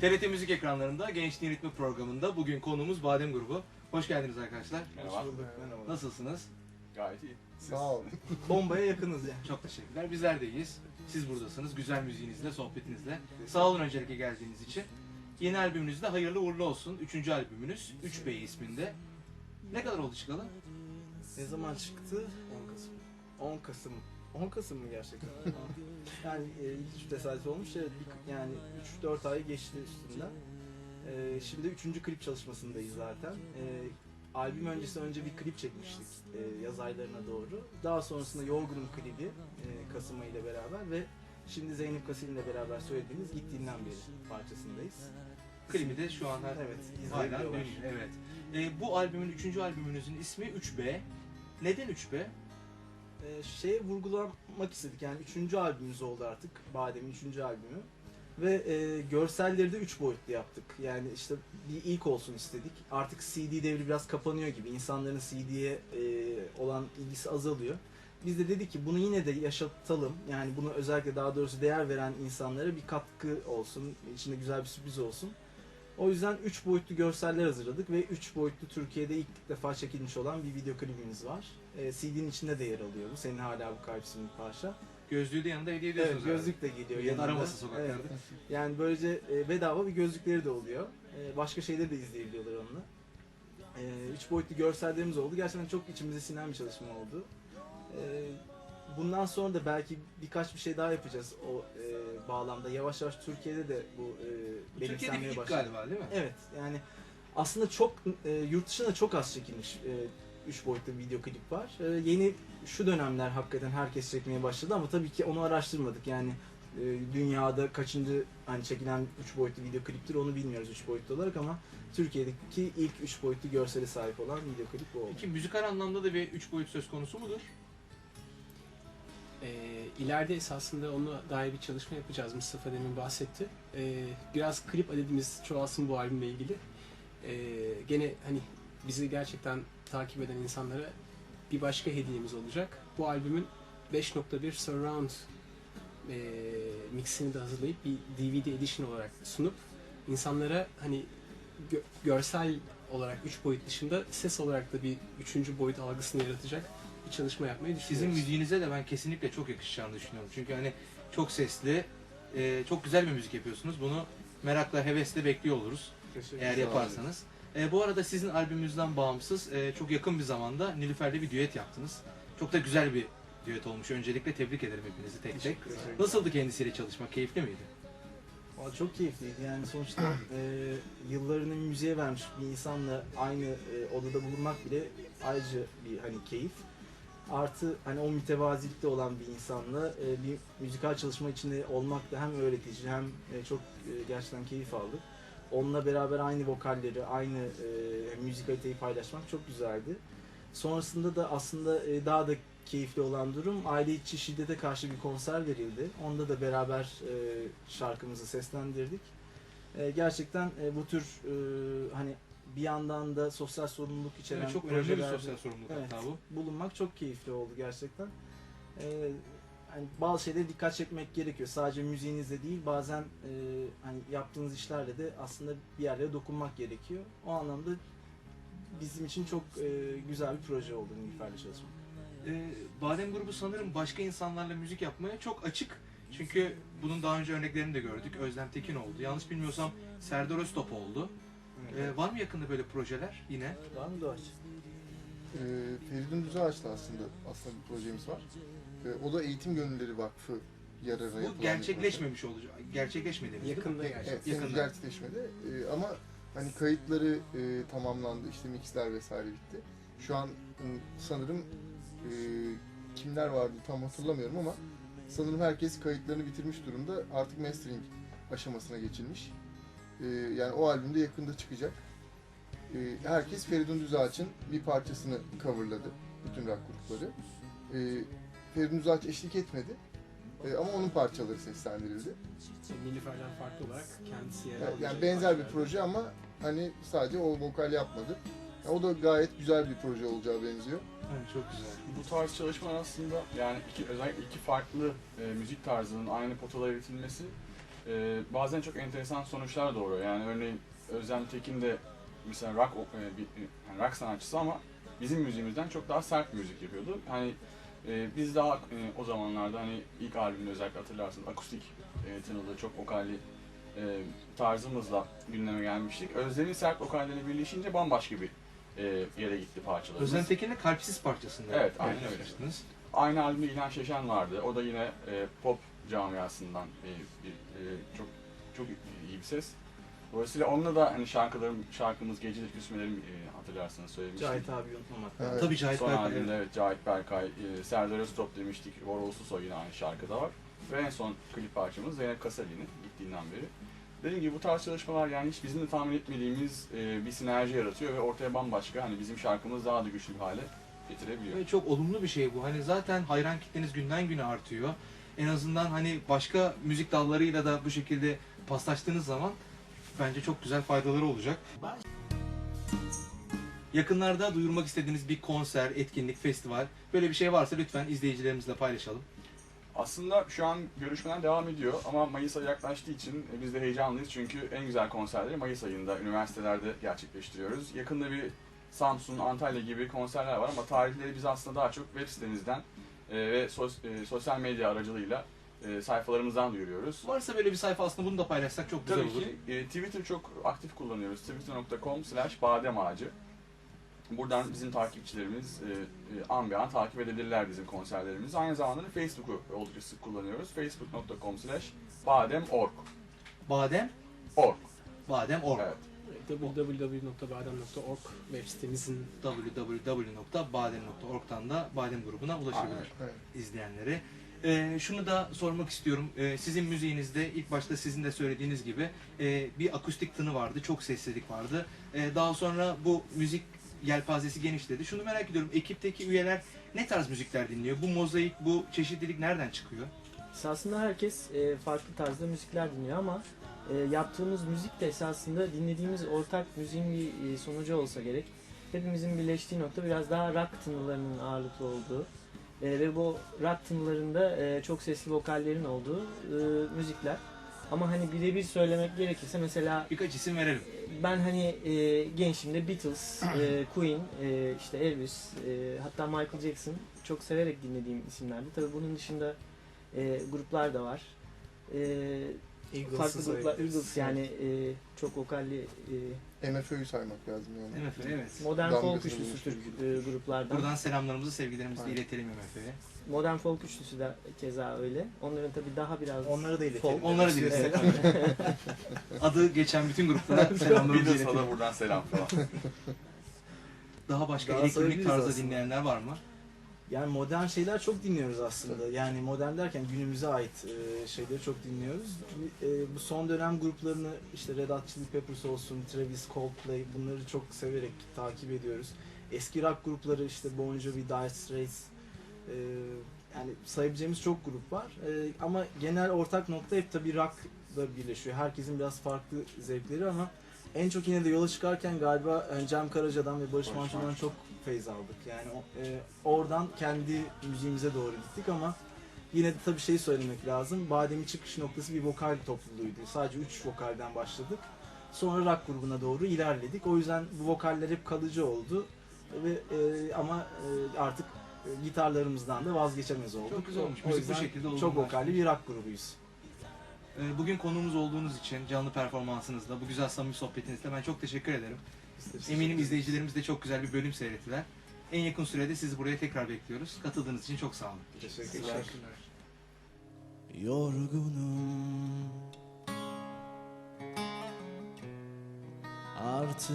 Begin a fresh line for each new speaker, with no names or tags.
TRT Müzik ekranlarında Gençliğin Ritmi programında bugün konuğumuz Badem Grubu. Hoş geldiniz arkadaşlar.
Merhaba.
Merhaba.
Nasılsınız?
Gayet iyi. Siz?
Sağ ol.
Bombaya yakınız yani.
Çok teşekkürler. Bizler de iyiyiz. Siz buradasınız. Güzel müziğinizle, sohbetinizle. Sağ olun öncelikle geldiğiniz için. Yeni albümünüz de hayırlı uğurlu olsun. Üçüncü albümünüz 3B isminde. Ne kadar oldu çıkalı?
Ne zaman çıktı? 10 Kasım. 10 Kasım. 10 Kasım mı gerçekten? yani e, hiç tesadüf olmuş. Evet, bir, yani 3-4 ay geçti üstünden. E, şimdi 3. klip çalışmasındayız zaten. E, albüm öncesi önce bir klip çekmiştik e, yaz aylarına doğru. Daha sonrasında Yorgunum klibi e, Kasım ayı ile beraber ve şimdi Zeynep Kasil ile beraber söylediğimiz Gittiğinden beri parçasındayız.
Klibi de şu an her
Evet,
hala
izleyebiliyorlar.
dönüyor. Evet. Ee, bu albümün, üçüncü albümünüzün ismi 3B. Neden 3B?
E, şeye vurgulamak istedik. Yani üçüncü albümümüz oldu artık. Badem'in üçüncü albümü. Ve e, görselleri de üç boyutlu yaptık. Yani işte bir ilk olsun istedik. Artık CD devri biraz kapanıyor gibi. İnsanların CD'ye e, olan ilgisi azalıyor. Biz de dedik ki bunu yine de yaşatalım. Yani bunu özellikle daha doğrusu değer veren insanlara bir katkı olsun. içinde güzel bir sürpriz olsun. O yüzden 3 boyutlu görseller hazırladık ve 3 boyutlu Türkiye'de ilk defa çekilmiş olan bir video klibimiz var. E, CD'nin içinde de yer alıyor bu. Senin hala bu kalp isimli parça.
Gözlüğü de yanında hediye
Evet,
ediyorsunuz. herhalde.
gözlük de geliyor.
Ya da
yanında.
araması sokaklarda.
Evet. Yani böylece e, bedava bir gözlükleri de oluyor. E, başka şeyleri de izleyebiliyorlar onunla. E, üç boyutlu görsellerimiz oldu. Gerçekten çok içimize sinen bir çalışma oldu. E, bundan sonra da belki birkaç bir şey daha yapacağız o e, bağlamda. Yavaş yavaş Türkiye'de de bu e,
Bu Türkiye'deki
benimsenmeye başladı.
galiba değil mi?
Evet yani aslında çok e, yurt dışında çok az çekilmiş e, üç boyutlu bir video klip var. E, yeni şu dönemler hakikaten herkes çekmeye başladı ama tabii ki onu araştırmadık. Yani e, dünyada kaçıncı hani çekilen üç boyutlu video kliptir onu bilmiyoruz üç boyutlu olarak ama Türkiye'deki ilk üç boyutlu görsele sahip olan video klip bu oldu.
Peki müzikal anlamda da bir üç boyut söz konusu mudur?
Ee, ileride esasında onunla dair bir çalışma yapacağız. Mustafa demin bahsetti. Ee, biraz klip adedimiz çoğalsın bu albümle ilgili. Ee, gene hani bizi gerçekten takip eden insanlara bir başka hediyemiz olacak. Bu albümün 5.1 surround e, mixini de hazırlayıp bir DVD edition olarak sunup insanlara hani gö- görsel olarak 3 boyut dışında ses olarak da bir üçüncü boyut algısını yaratacak bir çalışma yapmayı düşünüyoruz.
Sizin müziğinize de ben kesinlikle çok yakışacağını düşünüyorum. Çünkü hani çok sesli, e, çok güzel bir müzik yapıyorsunuz. Bunu merakla, hevesle bekliyor oluruz
Teşekkür
eğer yaparsanız. E, bu arada sizin albümünüzden bağımsız e, çok yakın bir zamanda Nilüfer'le bir düet yaptınız. Çok da güzel bir düet olmuş. Öncelikle tebrik ederim hepinizi tek tek. Nasıldı kendisiyle çalışmak? Keyifli miydi?
Valla çok keyifliydi yani sonuçta e, yıllarını müziğe vermiş bir insanla aynı e, odada bulunmak bile ayrıca bir hani keyif. Artı hani o mütevazilikte olan bir insanla e, bir müzikal çalışma içinde olmak da hem öğretici hem e, çok e, gerçekten keyif aldık. Onunla beraber aynı vokalleri, aynı e, müzikaliteyi paylaşmak çok güzeldi. Sonrasında da aslında e, daha da keyifli olan durum aile içi şiddete karşı bir konser verildi. Onda da beraber e, şarkımızı seslendirdik. E, gerçekten e, bu tür e, hani bir yandan da sosyal sorumluluk içeren
Evet, çok önemli bir sosyal sorumluluk
Evet.
hatta bu.
bulunmak çok keyifli oldu gerçekten. E, hani bazı şeylere dikkat çekmek gerekiyor. Sadece müziğinizle değil bazen e, hani yaptığınız işlerle de aslında bir yerlere dokunmak gerekiyor. O anlamda bizim için çok e, güzel bir proje oldu Nilüfer'le çalışmak.
E, Badem grubu sanırım başka insanlarla müzik yapmaya çok açık. Çünkü bunun daha önce örneklerini de gördük. Özlem Tekin oldu. Yanlış bilmiyorsam Serdar Öztop oldu. E, var mı yakında böyle projeler yine?
Var mı Doğaç?
Ee, Feridun Düzağaç'la aslında aslında bir projemiz var. Ee, o da Eğitim Gönülleri Vakfı yararına yapılan
Bu
bir
gerçekleşmemiş olacak. Gerçekleşmedi mi?
Yakında
proje. Evet, henüz
Yakında.
gerçekleşmedi. Ee, ama hani kayıtları e, tamamlandı, işte mixler vesaire bitti. Şu an m, sanırım e, kimler vardı tam hatırlamıyorum ama sanırım herkes kayıtlarını bitirmiş durumda. Artık mastering aşamasına geçilmiş. Ee, yani o albümde yakında çıkacak. Ee, herkes Feridun Düzağaç'ın bir parçasını coverladı. Bütün rock grupları. Ee, Feridun Düzağaç eşlik etmedi. Ee, ama onun parçaları seslendirildi.
Nilüfer'den farklı olarak kendisi yer
Yani, yani benzer bir proje ama hani sadece o vokal yapmadı. Yani o da gayet güzel bir proje olacağı benziyor.
Evet, çok güzel.
Bu tarz çalışmalar aslında yani iki, özellikle iki farklı e, müzik tarzının aynı potada üretilmesi e, bazen çok enteresan sonuçlar doğuruyor. Yani örneğin Özlem Tekin de mesela rock e, bir, yani rock sanatçısı ama bizim müziğimizden çok daha sert müzik yapıyordu. Hani e, biz daha e, o zamanlarda hani ilk albümde özellikle hatırlarsınız akustik e, tınılı çok vokalli e, tarzımızla gündeme gelmiştik. Özlem'in sert vokalleri birleşince bambaşka bir e, yere gitti parçalarımız.
Özlem Tekin'le Kalpsiz parçasında.
Evet, aynen öyle.
paylaşmıştınız.
Aynı albümde İlhan Şeşen vardı. O da yine e, pop camiasından e, bir e, çok çok iyi bir ses. Dolayısıyla onunla da hani şarkılarım, şarkımız Gecedir Küsmelerim e, hatırlarsınız söylemiştik.
Cahit abi unutmamak
Evet.
lazım.
Tabii Cahit
Son
Berkay.
albümde evet Cahit Berkay, e, Serdar Öztop demiştik, Varol Soy yine aynı şarkıda var. Ve en son klip parçamız Zeynep Kasali'nin gittiğinden beri. Dediğim gibi bu tarz çalışmalar yani hiç bizim de tahmin etmediğimiz e, bir sinerji yaratıyor ve ortaya bambaşka hani bizim şarkımız daha da güçlü bir hale getirebiliyor.
Ve çok olumlu bir şey bu. Hani zaten hayran kitleniz günden güne artıyor. En azından hani başka müzik dallarıyla da bu şekilde paslaştığınız zaman bence çok güzel faydaları olacak. Yakınlarda duyurmak istediğiniz bir konser, etkinlik, festival böyle bir şey varsa lütfen izleyicilerimizle paylaşalım.
Aslında şu an görüşmeler devam ediyor ama Mayıs ayı yaklaştığı için e, biz de heyecanlıyız çünkü en güzel konserleri Mayıs ayında üniversitelerde gerçekleştiriyoruz. Yakında bir Samsun, Antalya gibi konserler var ama tarihleri biz aslında daha çok web sitemizden e, ve e, sosyal medya aracılığıyla sayfalarımızdan duyuruyoruz.
Varsa böyle bir sayfa aslında bunu da paylaşsak çok güzel
Tabii
olur.
ki e, Twitter çok aktif kullanıyoruz. Twitter.com slash badem ağacı. Buradan bizim takipçilerimiz e, e, an be an takip edebilirler bizim konserlerimizi. Aynı zamanda da Facebook'u oldukça sık kullanıyoruz. Facebook.com slash badem.org.
Badem,
Org.
badem org.
Evet.
www.badem.org web sitemizin
www.badem.org'dan da Badem grubuna ulaşabilir
Aynen.
Evet.
izleyenleri. Ee, şunu da sormak istiyorum. Ee, sizin müziğinizde ilk başta sizin de söylediğiniz gibi e, bir akustik tını vardı, çok sessizlik vardı. Ee, daha sonra bu müzik yelpazesi genişledi. Şunu merak ediyorum, ekipteki üyeler ne tarz müzikler dinliyor? Bu mozaik, bu çeşitlilik nereden çıkıyor?
Esasında herkes e, farklı tarzda müzikler dinliyor ama e, yaptığımız müzik de esasında dinlediğimiz ortak müziğin bir e, sonucu olsa gerek. Hepimizin birleştiği nokta biraz daha rock tınılarının ağırlıklı olduğu e, ve bu rock tınılarında e, çok sesli vokallerin olduğu e, müzikler. Ama hani birebir söylemek gerekirse mesela
Birkaç isim verelim.
ben hani e, gençliğimde Beatles, e, Queen, e, işte Elvis, e, hatta Michael Jackson çok severek dinlediğim isimlerdi. Tabii bunun dışında e, gruplar da var. E,
Eagles'ı
farklı gruplar,
sayabiliriz.
Eagles yani e, çok vokalli e,
MFÖ'yü saymak lazım yani.
MF, evet.
modern
Damgasını
folk üçlüsü
vurmuş
Türk e, gruplardan.
Buradan selamlarımızı, sevgilerimizi de
Aynen.
iletelim MF'ye.
Modern folk üçlüsü de keza öyle. Onların tabii daha biraz
Onları da iletelim.
Folk.
Onları da iletelim. Adı geçen bütün gruplara selamlarımızı
Beatles'a
iletelim.
da buradan selam falan.
Daha başka
Daha
elektronik tarzda
aslında.
dinleyenler var mı?
Yani modern şeyler çok dinliyoruz aslında. Yani modern derken günümüze ait e, şeyleri çok dinliyoruz. E, bu son dönem gruplarını işte Red Hot Chili Peppers olsun, Travis, Coldplay bunları çok severek takip ediyoruz. Eski rock grupları işte Bon Jovi, Dire Straits e, yani sayabileceğimiz çok grup var. E, ama genel ortak nokta hep tabii rock'la birleşiyor. Herkesin biraz farklı zevkleri ama en çok yine de yola çıkarken galiba Cem Karaca'dan ve Barış
Barış
Manço'dan
Manço.
çok feyz aldık. Yani e, oradan kendi müziğimize doğru gittik ama yine de tabii şey söylemek lazım. Badem'in çıkış noktası bir vokal topluluğuydu. Sadece 3 vokalden başladık. Sonra rock grubuna doğru ilerledik. O yüzden bu vokaller hep kalıcı oldu. Ve e, ama e, artık e, gitarlarımızdan da vazgeçemez olduk.
Çok güzel olmuş. Müzik bu şekilde
çok
olgunlaşmış.
vokalli bir rock grubuyuz.
Ee, Bugün konuğumuz olduğunuz için, canlı performansınızla, bu güzel samimi sohbetinizle ben çok teşekkür ederim. Eminim izleyicilerimiz de çok güzel bir bölüm seyrettiler. En yakın sürede sizi buraya tekrar bekliyoruz. Katıldığınız için çok sağ olun.
Teşekkürler.
Yorgunum Artık